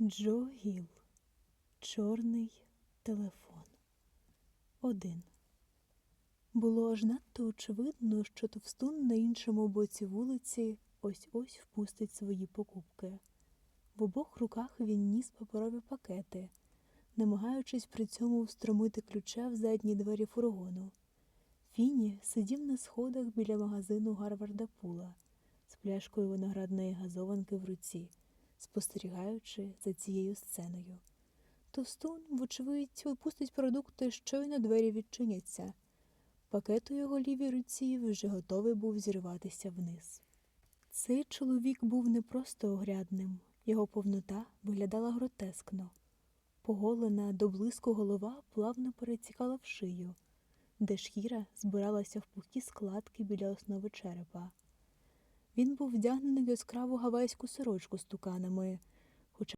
Джо Гіл. Чорний телефон. Один. Було аж надто очевидно, що товстун на іншому боці вулиці ось-ось впустить свої покупки. В обох руках він ніс паперові пакети, намагаючись при цьому встромити ключа в задні двері фургону. Фіні сидів на сходах біля магазину Гарварда Пула з пляшкою виноградної газованки в руці, спостерігаючи за цією сценою. Товстун, вочевидь, випустить продукти, щойно двері відчиняться. Пакет у його лівій руці вже готовий був зірватися вниз. Цей чоловік був не просто огрядним, його повнота виглядала гротескно. Поголена до блиску голова плавно перетікала в шию, де шкіра збиралася в пухкі складки біля основи черепа. Він був вдягнений в яскраву гавайську сорочку з туканами,